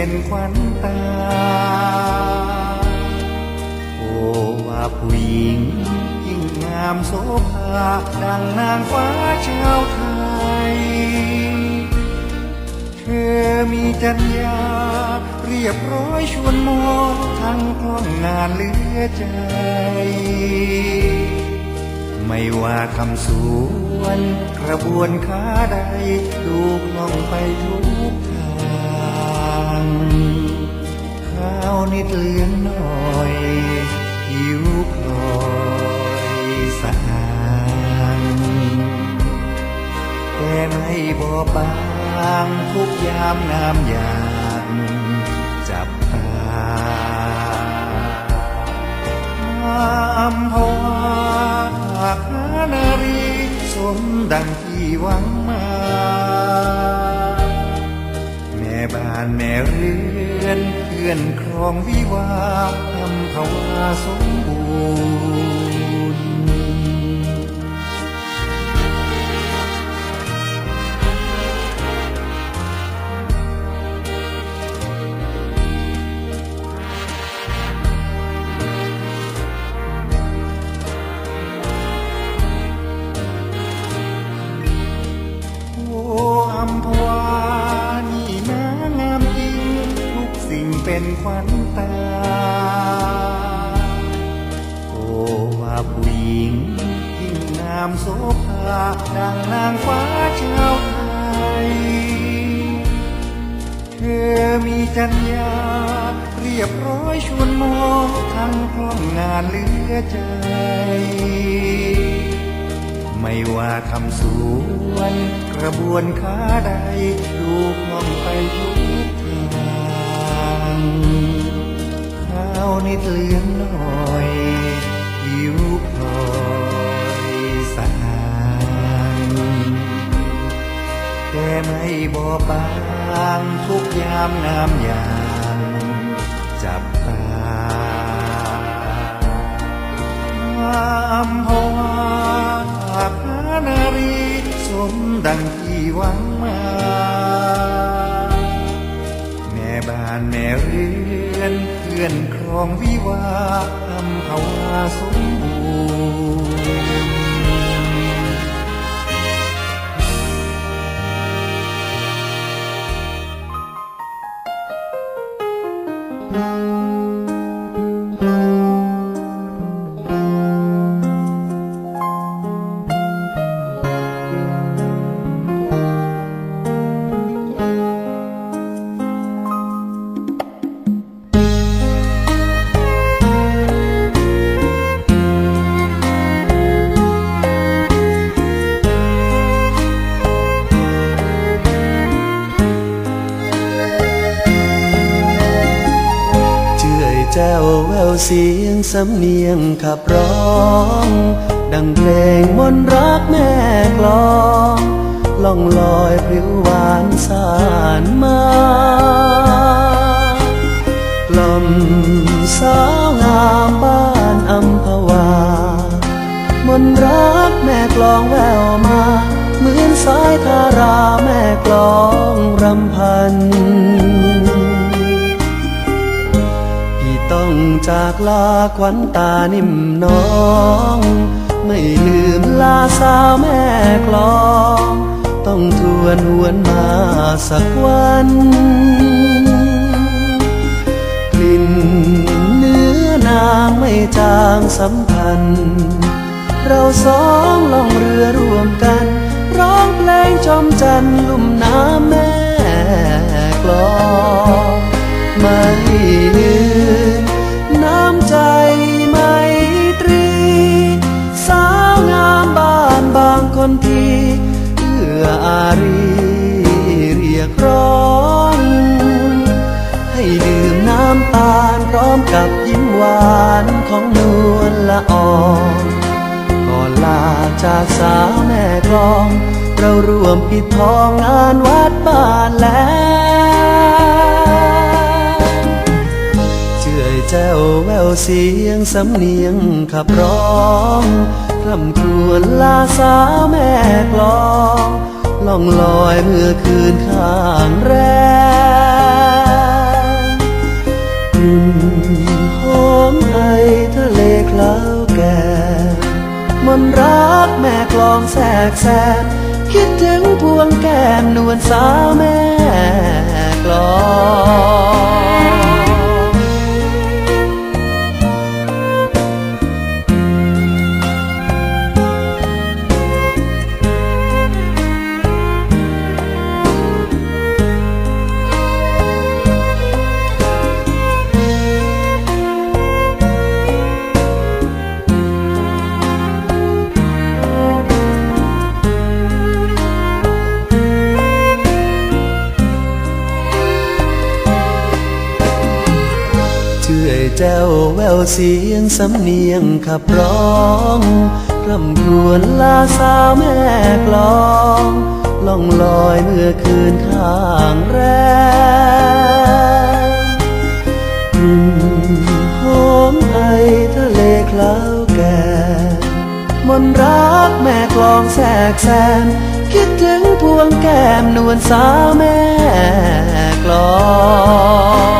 เป็นขวัญตา โอ้ว่าผู้หญิง ยิ่งงามโสภาดังนางฟ้าชาวไทย เธอมีจัญญา เรียบร้อยชวนมองทั้งคล่องงานเหลือใจ ไม่ว่าทำสวนกระบวนค้าใดดูคล่องไปทุกทาง ข้าวนิดเหลืองหน่อยหิวพลอยสะอางแต่ไม่บอบางทุกยามงามอยางจับตาอัมพวาหากหานารีสมดังที่หวัง แม่เรือนเพื่อนครองวิวาทำภาวาสมบูรณ์โอ้อัมพ เป็นขวัญตา โอ้ว่าผู้หญิงยิ่งงามโสภาดังนางฟ้าชาวไทย เธอมีจัญญาเรียบร้อยชวนมองทั้งคล่องงานเหลือใจ ไม่ว่าทำสวนกระบวนค้าใดดูคล่องไปทุก นิดเลืองหน่อยหิวพลอยสางแต่ไม่บอบางทุกยามงามอย่างจับตาอัมพวาหากหานารีสมดังที่หวังาแม่บ้านแม่เรือนเพื่อนครองวิวาทำภาวาสมบูรณ์ เสียงสำเนียงขับร้อง ดังเพลงมนต์รักแม่กลองล่องลอยพริ้วหวานสานมากล่อมสาวงามบ้านอัมพวามนต์รักแม่กลองแววมา เหมือนสายทาราแม่กลองรำพัน จากลาควันตานิ่มน้อง ไม่ลืมลาสาวแม่กลอง ต้องทวนหวนมาสักวัน กลิ่นเนื้อนางไม่จางสัมพันธ์เราสองล่องเรือร่วมกัน ร้องเพลงจอมจันทร์ลุ่มน้ำแม่ ของนวลละอองก่อนลาจากสาวแม่กลอง เรารวมปิดทองงานวัดบ้านแล้วเจื่อยแจ้วแววเสียงสำเนียงขับร้องคำครวญลาสาวแม่กลองล่องลอยเมื่อคืนข้างแรงกลิ่นหอมไอ แล้วแก่มนรักแม่กลองแสกแสบคิดถึงพวงแก้มนวลสาแม่กลอง ยแจ้วแววเสียงสำเนียงขับร้องรำครวญลาสาวแม่กลองล่องลอยเมื่อคืนข้างแรมกลุ่มหอมไอทะเลคลาวแก่มนรักแม่กลองแสกแสนคิดถึงพวงแก้มนวลสาวแม่กลอง